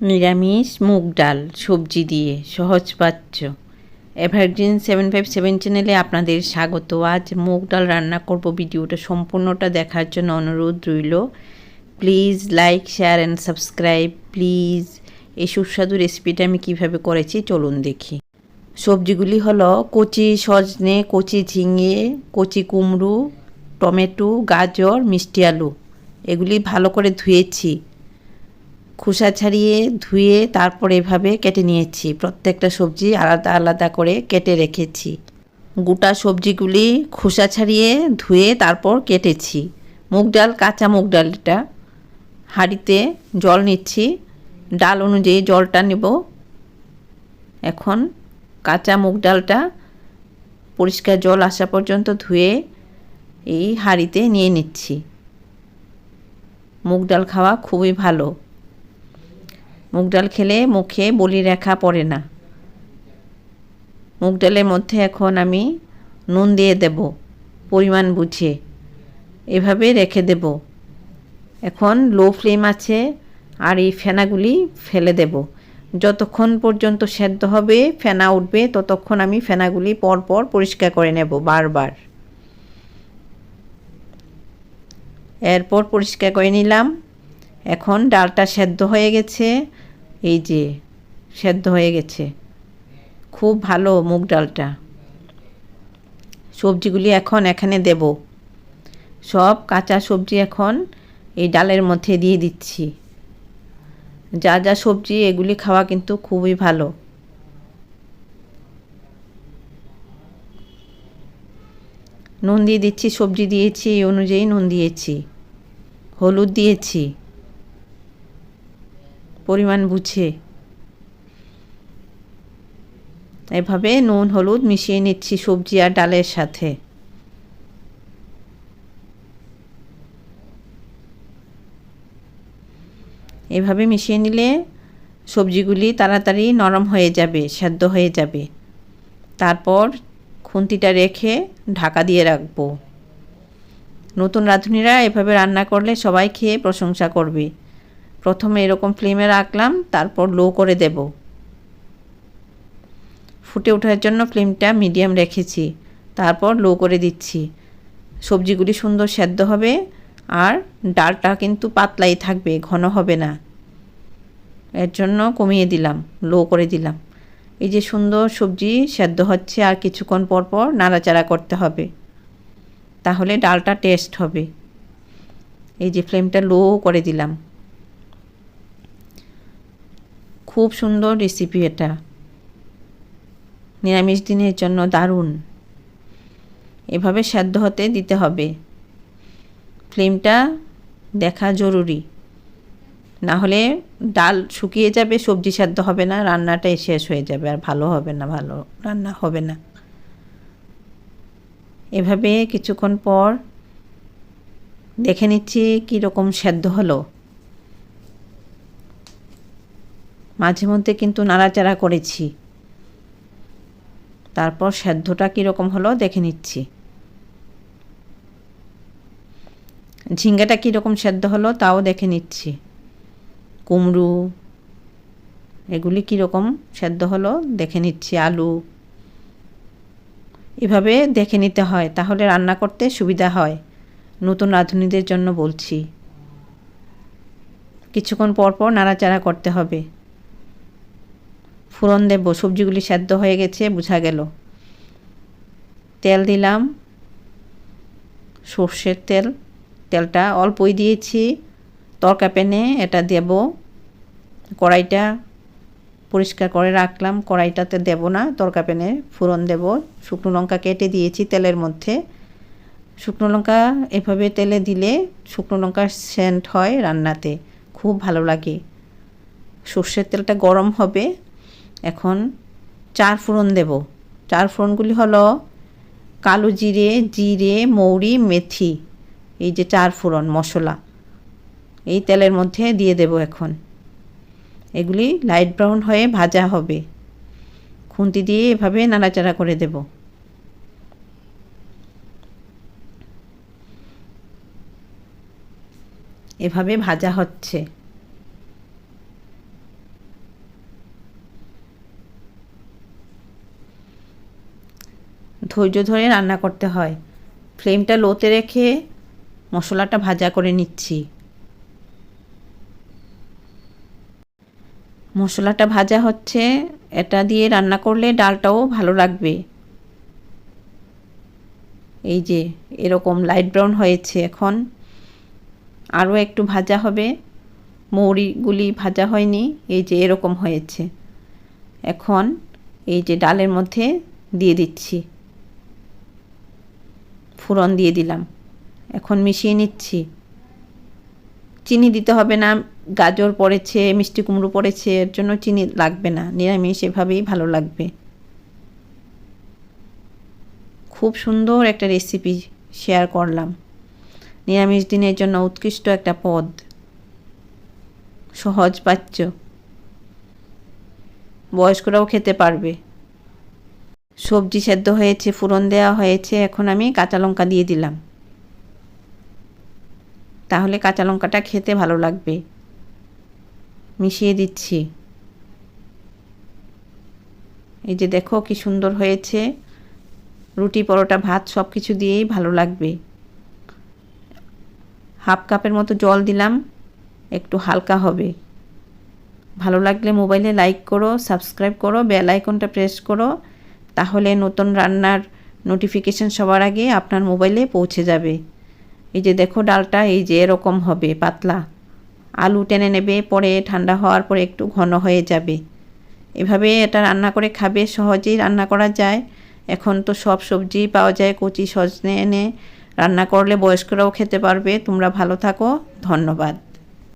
নিরামিষ মুগ ডাল, সবজি দিয়ে সহজপাচ্য এভারগ্রিন সেভেন ফাইভ সেভেন চ্যানেলে আপনাদের স্বাগত। আজ মুগ ডাল রান্না করব। ভিডিওটা সম্পূর্ণটা দেখার জন্য অনুরোধ রইল। Please like, share and subscribe. Please এই সুস্বাদু রেসিপিটা আমি কীভাবে করেছি চলুন দেখি। সবজিগুলি হলো কচি সজনে, কচি ঝিঙে, কচি কুমড়ো, টমেটো, গাজর, মিষ্টি আলু। এগুলি ভালো করে ধুয়েছি। খোসা ছাড়িয়ে, ধুয়ে তারপর এভাবে কেটে নিয়েছি। প্রত্যেকটা সবজি আলাদা আলাদা করে কেটে রেখেছি। গোটা সবজিগুলি খোসা ছাড়িয়ে, ধুয়ে তারপর কেটেছি। মুগ ডাল, কাঁচা মুগ ডালটা হাঁড়িতে জল নিচ্ছি। ডাল অনুযায়ী জলটা নেব। এখন কাঁচা মুগ ডালটা পরিষ্কার জল আসা পর্যন্ত ধুয়ে এই হাঁড়িতে নিয়ে নিচ্ছি। মুগ ডাল খাওয়া খুবই ভালো। মুগ ডাল খেলে মুখে বলি রেখা পড়ে না। মুগ ডালের মধ্যে এখন আমি নুন দিয়ে দেব, পরিমাণ বুঝে। এভাবে রেখে দেব। এখন লো ফ্লেম আছে আর এই ফেনাগুলি ফেলে দেব। যতক্ষণ পর্যন্ত সেদ্ধ হবে, ফেনা উঠবে, ততক্ষণ আমি ফেনাগুলি পরপর পরিষ্কার করে নেব বারবার। এরপর পরিষ্কার করে নিলাম। এখন ডালটা সেদ্ধ হয়ে গেছে। এই যে সেদ্ধ হয়ে গেছে। খুব ভালো মুগ ডালটা। সবজিগুলি এখন এখানে দেব। সব কাঁচা সবজি এখন এই ডালের মধ্যে দিয়ে দিচ্ছি। যা যা সবজি এগুলি খাওয়া কিন্তু খুবই ভালো। নুন দিয়ে দিচ্ছি, সবজি দিয়েছি, এই অনুযায়ী নুন দিয়েছি। হলুদ দিয়েছি। পরিমাণ বুঝে। এভাবে নুন, হলুদ মিশিয়ে নিচ্ছি সবজি আর ডালের সাথে। এভাবে মিশিয়ে নিলে সবজিগুলি তাড়াতাড়ি নরম হয়ে যাবে, সেদ্ধ হয়ে যাবে। তারপর খুন্তিটা রেখে ঢাকা দিয়ে রাখব। নতুন রাঁধুনিরা এভাবে রান্না করলে সবাই খেয়ে প্রশংসা করবে। প্রথমে এরকম ফ্লেমে রাখলাম, তারপর লো করে দেব। ফুটে ওঠার জন্য ফ্লেমটা মিডিয়াম রেখেছি, তারপর লো করে দিচ্ছি। সবজিগুলি সুন্দর সেদ্ধ হবে, আর ডালটা কিন্তু পাতলাই থাকবে, ঘন হবে না। এর জন্য কমিয়ে দিলাম, লো করে দিলাম। এই যে সুন্দর সবজি সেদ্ধ হচ্ছে, আর কিছুক্ষণ পর পর নাড়াচাড়া করতে হবে। তাহলে ডালটা টেস্ট হবে। এই যে ফ্লেমটা লো করে দিলাম। খুব সুন্দর রেসিপি এটা। নিরামিষ দিনের জন্য দারুণ। এভাবে সেদ্ধ হতে দিতে হবে। ফ্লেমটা দেখা জরুরি। না হলে ডাল শুকিয়ে যাবে, সবজি সেদ্ধ হবে না, রান্নাটাই শেষ হয়ে যাবে, আর ভালো হবে না, ভালো রান্না হবে না। এভাবে কিছুক্ষণ পর দেখে নিচ্ছি কীরকম সেদ্ধ হলো। মাঝে মধ্যে কিন্তু নাড়াচাড়া করেছি। তারপর সেদ্ধটা কীরকম হলো দেখে নিচ্ছি। ঝিঙ্গাটা কীরকম সেদ্ধ হলো তাও দেখে নিচ্ছি। কুমড়ো, এগুলি কীরকম সেদ্ধ হলো দেখে নিচ্ছি, আলু। এভাবে দেখে নিতে হয়, তাহলে রান্না করতে সুবিধা হয়, নতুন রাঁধুনিদের জন্য বলছি। কিছুক্ষণ পর পর নাড়াচাড়া করতে হবে। ফুরন দেব সবজিগুলি সেদ্ধ হয়ে গেছে, বোঝা গেল। তেল দিলাম। সর্ষের তেল। তেলটা অল্পই দিয়েছি। তরকা প্যানে এটা দেব। কড়াইটা পরিষ্কার করে রাখলাম। কড়াইটাতে দেব না, তরকা প্যানে ফুরন দেব। শুকনো লঙ্কা কেটে দিয়েছি তেলের মধ্যে। শুকনো লঙ্কা এভাবে তেলে দিলে শুকনো লঙ্কার সেন্ট হয় রান্নাতে। খুব ভালো লাগে। সর্ষের তেলটা গরম হবে। এখন চার ফোড়ন দেব। চার ফোড়নগুলি হলো কালো জিরে জিরে, মৌরি, মেথি, এই যে চার ফোড়ন মশলা, এই তেলের মধ্যে দিয়ে দেব এখন। এগুলি লাইট ব্রাউন হয়ে ভাজা হবে। খুন্তি দিয়ে এভাবে নাড়াচাড়া করে দেব। এভাবে ভাজা হচ্ছে। ধৈর্য ধরে রান্না করতে হয়। ফ্লেমটা লোতে রেখে মশলাটা ভাজা করে নিচ্ছি। মশলাটা ভাজা হচ্ছে, এটা দিয়ে রান্না করলে ডালটাও ভালো লাগবে। এই যে, এরকম লাইট ব্রাউন হয়েছে এখন। আরও একটু ভাজা হবে। মৌরিগুলি ভাজা হয়নি, এই যে এরকম হয়েছে। এখন এই যে ডালের মধ্যে দিয়ে দিচ্ছি। ফুরন দিয়ে দিলাম। এখন মিশিয়ে নিচ্ছি। চিনি দিতে হবে না, গাজর পড়েছে, মিষ্টি কুমড়ো পড়েছে, এর জন্য চিনি লাগবে না, নিরামিষ, এভাবেই ভালো লাগবে। খুব সুন্দর একটা রেসিপি শেয়ার করলাম। নিরামিষ দিনের জন্য উৎকৃষ্ট একটা পদ। সহজ পাচ্য বয়স্করাও খেতে পারবে। সবজি সেদ্ধ হয়েছে ফুরন দেওয়া হয়েছে, এখন আমি কাঁচা লঙ্কা দিয়ে দিলাম। তাহলে কাঁচা লঙ্কাটা খেতে ভালো লাগবে। মিশিয়ে দিচ্ছি। এই যে দেখো কি সুন্দর হয়েছে। রুটি, পরোটা, ভাত সব কিছু দিয়েই ভালো লাগবে। হাফ কাপের মতো জল দিলাম, একটু হালকা হবে। ভালো লাগলে মোবাইলে লাইক করো, সাবস্ক্রাইব করো, বেল আইকনটা প্রেস করো। তাহলে নতুন রান্নার নোটিফিকেশান সবার আগে আপনার মোবাইলে পৌঁছে যাবে। এই যে দেখো ডালটা, এই যে এরকম হবে, পাতলা। আলু টেনে নেবে, পরে ঠান্ডা হওয়ার পরে একটু ঘন হয়ে যাবে। এভাবে এটা রান্না করে খাবে, সহজেই রান্না করা যায়। এখন তো সব সবজি পাওয়া যায়, কচি সজনে এনে রান্না করলে বয়স্করাও খেতে পারবে। তোমরা ভালো থাকো, ধন্যবাদ।